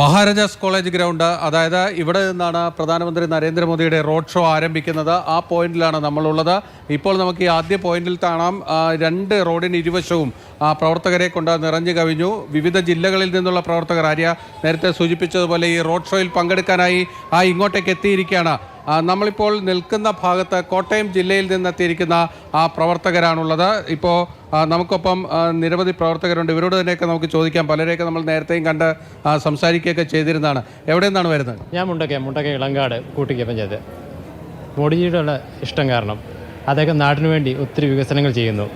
Maharajas college ground. അതായത് ഇവിടെ നിന്നാണ് പ്രധാനമന്ത്രി നരേന്ദ്രമോദിയുടെ റോഡ് ഷോ ആരംഭിക്കുന്നത്. ആ പോയിന്റിലാണ് നമ്മളുള്ളത്. ഇപ്പോൾ നമുക്ക് ഈ ആദ്യ പോയിന്റിൽ കാണാം. രണ്ട് റോഡിന് ഇരുവശവും പ്രവർത്തകരെ കൊണ്ട് നിറഞ്ഞു കവിഞ്ഞു. വിവിധ ജില്ലകളിൽ നിന്നുള്ള പ്രവർത്തകർ ആര്യ നേരത്തെ സൂചിപ്പിച്ചതുപോലെ ഈ റോഡ് ഷോയിൽ പങ്കെടുക്കാനായി ആ ഇങ്ങോട്ടേക്ക് എത്തിയിരിക്കുകയാണ്. നമ്മളിപ്പോൾ നിൽക്കുന്ന ഭാഗത്ത് കോട്ടയം ജില്ലയിൽ നിന്നെത്തിയിരിക്കുന്ന ആ പ്രവർത്തകരാണുള്ളത്. ഇപ്പോൾ നമുക്കൊപ്പം നിരവധി പ്രവർത്തകരുണ്ട്. ഇവരോട് തന്നെയൊക്കെ നമുക്ക് ചോദിക്കാം. പലരെയൊക്കെ നമ്മൾ നേരത്തെയും കണ്ട് സംസാരിക്കുകയൊക്കെ ചെയ്തിരുന്നതാണ്. എവിടെ നിന്നാണ് വരുന്നത്? ഞാൻ മുണ്ടക്ക മുണ്ടക്ക ഇളങ്കാട് കൂട്ടിക്ക പഞ്ചായത്ത്. മോഡിജിയുടെ ഇഷ്ടം കാരണം അദ്ദേഹം നാടിനു വേണ്ടി ഒത്തിരി വികസനങ്ങൾ ചെയ്യുന്നു.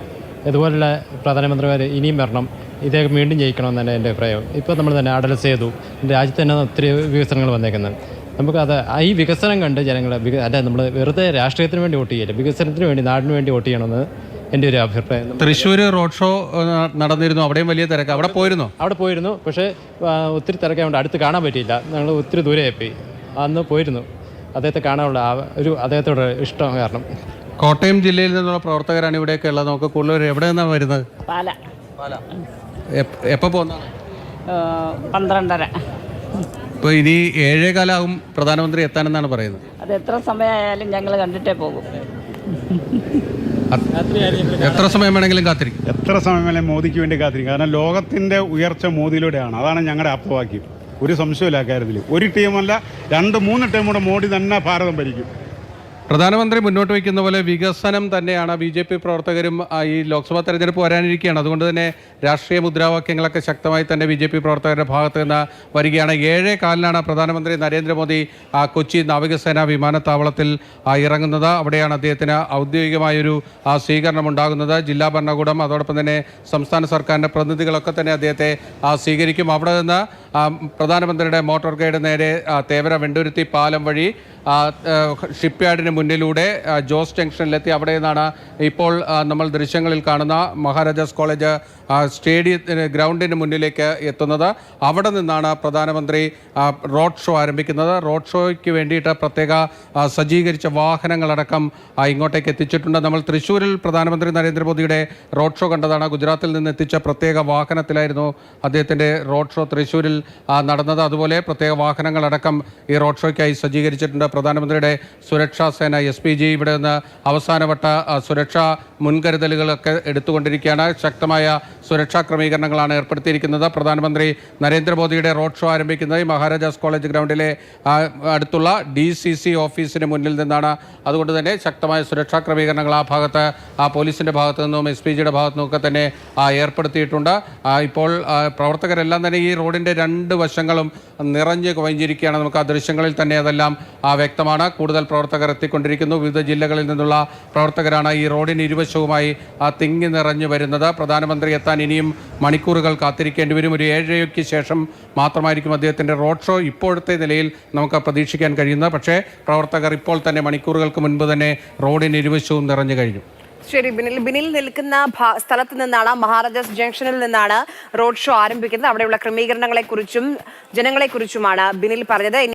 ഇതുപോലുള്ള പ്രധാനമന്ത്രിമാർ ഇനിയും വരണം. ഇദ്ദേഹം വീണ്ടും ജയിക്കണമെന്ന് തന്നെ എന്റെ അഭിപ്രായം. ഇപ്പോൾ നമ്മൾ തന്നെ അടൽ സേതു രാജ്യത്ത് തന്നെ ഒത്തിരി വികസനങ്ങൾ വന്നേക്കുന്നത് നമുക്കത് ഈ വികസനം കണ്ട് ജനങ്ങളെ അല്ല നമ്മൾ വെറുതെ രാഷ്ട്രീയത്തിന് വേണ്ടി വോട്ട് ചെയ്യില്ല? വികസനത്തിന് വേണ്ടി നാടിന് വേണ്ടി വോട്ട് ചെയ്യണമെന്ന് എന്റെ ഒരു അഭിപ്രായം. തൃശ്ശൂർ റോഡ് ഷോ നടന്നിരുന്നു. അവിടെയും വലിയ തിരക്ക്. അവിടെ പോയിരുന്നു? അവിടെ പോയിരുന്നു. പക്ഷേ ഒത്തിരി തിരക്കായതുകൊണ്ട് അടുത്ത് കാണാൻ പറ്റിയില്ല. ഞങ്ങൾ ഒത്തിരി ദൂരെ പോയി. അന്ന് പോയിരുന്നു. അദ്ദേഹത്തെ കാണാനുള്ള ആ ഒരു അദ്ദേഹത്തോട് ഇഷ്ടം കാരണം. കോട്ടയം ജില്ലയിൽ നിന്നുള്ള പ്രവർത്തകരാണ് ഇവിടെയൊക്കെ ഉള്ളത്. നമുക്ക് കൂടുതൽ എവിടെ നിന്നാണ് വരുന്നത്? പാല. എപ്പോൾ പോകുന്ന പന്ത്രണ്ടര. ഇപ്പോൾ ഇനി ഏഴേ കാലാവും പ്രധാനമന്ത്രി എത്താനെന്നാണ് പറയുന്നത്. അത് എത്ര സമയമായാലും ഞങ്ങൾ കണ്ടിട്ടേ പോകും. എത്ര സമയം വേണമെങ്കിലും കാത്തിരിക്കും. എത്ര സമയം വേണമെങ്കിലും മോദിക്ക് വേണ്ടി കാത്തിരിക്കും. കാരണം ലോകത്തിന്റെ ഉയർച്ച മോദിയിലൂടെയാണ്. അതാണ് ഞങ്ങളുടെ അപ്പവാക്യം. ഒരു സംശയമില്ല കാര്യത്തിൽ ഒരു ടീമല്ല രണ്ട് മൂന്ന് ടീമൂടെ മോഡി തന്നെ ഭാരതം ഭരിക്കും. പ്രധാനമന്ത്രി മുന്നോട്ട് വയ്ക്കുന്ന പോലെ വികസനം തന്നെയാണ് ബി ജെ പി പ്രവർത്തകരും ഈ ലോക്സഭാ തെരഞ്ഞെടുപ്പ് വരാനിരിക്കുകയാണ്. അതുകൊണ്ട് തന്നെ രാഷ്ട്രീയ മുദ്രാവാക്യങ്ങളൊക്കെ ശക്തമായി തന്നെ ബി ജെ പി പ്രവർത്തകരുടെ ഭാഗത്ത് നിന്ന് വരികയാണ്. ഏഴേ കാലിനാണ് പ്രധാനമന്ത്രി നരേന്ദ്രമോദി കൊച്ചി നാവികസേന വിമാനത്താവളത്തിൽ ഇറങ്ങുന്നത്. അവിടെയാണ് അദ്ദേഹത്തിന് ഔദ്യോഗികമായൊരു സ്വീകരണം ഉണ്ടാകുന്നത് ജില്ലാ ഭരണകൂടം അതോടൊപ്പം തന്നെ സംസ്ഥാന സർക്കാരിന്റെ പ്രതിനിധികളൊക്കെ തന്നെ അദ്ദേഹത്തെ സ്വീകരിക്കും. അവിടെ നിന്ന് പ്രധാനമന്ത്രിയുടെ മോട്ടോർ ഗൈഡ് നേരെ തേവര വെണ്ടുരുത്തി പാലം വഴി ഷിപ്പ്യാർഡിന് മുന്നിലൂടെ ജോസ് ജംഗ്ഷനിലെത്തി. അവിടെ നിന്നാണ് ഇപ്പോൾ നമ്മൾ ദൃശ്യങ്ങളിൽ കാണുന്ന മഹാരാജാസ് കോളേജ് സ്റ്റേഡിയത്തിന് ഗ്രൗണ്ടിന് മുന്നിലേക്ക് എത്തുന്നത്. അവിടെ നിന്നാണ് പ്രധാനമന്ത്രി റോഡ് ഷോ ആരംഭിക്കുന്നത്. റോഡ് ഷോയ്ക്ക് വേണ്ടിയിട്ട് പ്രത്യേക സജ്ജീകരിച്ച വാഹനങ്ങളടക്കം ഇങ്ങോട്ടേക്ക് എത്തിച്ചിട്ടുണ്ട്. നമ്മൾ തൃശ്ശൂരിൽ പ്രധാനമന്ത്രി നരേന്ദ്രമോദിയുടെ റോഡ് ഷോ കണ്ടതാണ്. ഗുജറാത്തിൽ നിന്ന് എത്തിച്ച പ്രത്യേക വാഹനത്തിലായിരുന്നു അദ്ദേഹത്തിന്റെ റോഡ് ഷോ തൃശ്ശൂരിൽ നടന്നത്. അതുപോലെ പ്രത്യേക വാഹനങ്ങളടക്കം ഈ റോഡ് ഷോയ്ക്കായി സജ്ജീകരിച്ചിട്ടുണ്ട്. പ്രധാനമന്ത്രിയുടെ സുരക്ഷാ സേന എസ് പി ജി ഇവിടെ നിന്ന് അവസാനവട്ട സുരക്ഷാ മുൻകരുതലുകളൊക്കെ എടുത്തുകൊണ്ടിരിക്കുകയാണ്. ശക്തമായ സുരക്ഷാ ക്രമീകരണങ്ങളാണ് ഏർപ്പെടുത്തിയിരിക്കുന്നത്. പ്രധാനമന്ത്രി നരേന്ദ്രമോദിയുടെ റോഡ് ഷോ ആരംഭിക്കുന്നത് മഹാരാജാസ് കോളേജ് ഗ്രൗണ്ടിലെ അടുത്തുള്ള ഡി സി സി ഓഫീസിന് മുന്നിൽ നിന്നാണ്. അതുകൊണ്ട് തന്നെ ശക്തമായ സുരക്ഷാ ക്രമീകരണങ്ങൾ ആ ഭാഗത്ത് ആ പോലീസിന്റെ ഭാഗത്തു നിന്നും എസ് പി ജിയുടെ ഭാഗത്തു നിന്നൊക്കെ തന്നെ ഏർപ്പെടുത്തിയിട്ടുണ്ട്. ഇപ്പോൾ പ്രവർത്തകരെല്ലാം തന്നെ ഈ റോഡിന്റെ രണ്ട് വശങ്ങളും നിറഞ്ഞ് കവിഞ്ഞിരിക്കുകയാണ് നമുക്ക് ആ ദൃശ്യങ്ങളിൽ തന്നെ അതെല്ലാം വ്യക്തമാണ്. കൂടുതൽ പ്രവർത്തകർ എത്തിക്കൊണ്ടിരിക്കുന്നു. വിവിധ ജില്ലകളിൽ നിന്നുള്ള പ്രവർത്തകരാണ് ഈ റോഡിന് ഇരുവശവുമായി തിങ്ങി നിറഞ്ഞു വരുന്നത്. പ്രധാനമന്ത്രി എത്താൻ ഇനിയും മണിക്കൂറുകൾ കാത്തിരിക്കേണ്ടി വരും. ഒരു ഏഴരയ്ക്ക് ശേഷം മാത്രമായിരിക്കും അദ്ദേഹത്തിന്റെ റോഡ് ഷോ ഇപ്പോഴത്തെ നിലയിൽ നമുക്ക് പ്രതീക്ഷിക്കാൻ കഴിയുന്നത്. പക്ഷേ പ്രവർത്തകർ ഇപ്പോൾ തന്നെ മണിക്കൂറുകൾക്ക് മുൻപ് തന്നെ റോഡിന് ഇരുവശവും നിറഞ്ഞു കഴിഞ്ഞു. ശരി ബിനിൽ ബിനിൽ നിൽക്കുന്ന സ്ഥലത്ത് നിന്നാണ് മഹാരാജാസ് ജംഗ്ഷനിൽ നിന്നാണ് റോഡ് ഷോ ആരംഭിക്കുന്നത്. അവിടെയുള്ള ക്രമീകരണങ്ങളെക്കുറിച്ചും ജനങ്ങളെക്കുറിച്ചുമാണ് ജനങ്ങളെ കുറിച്ചുമാണ് ബിനിൽ പറഞ്ഞത്.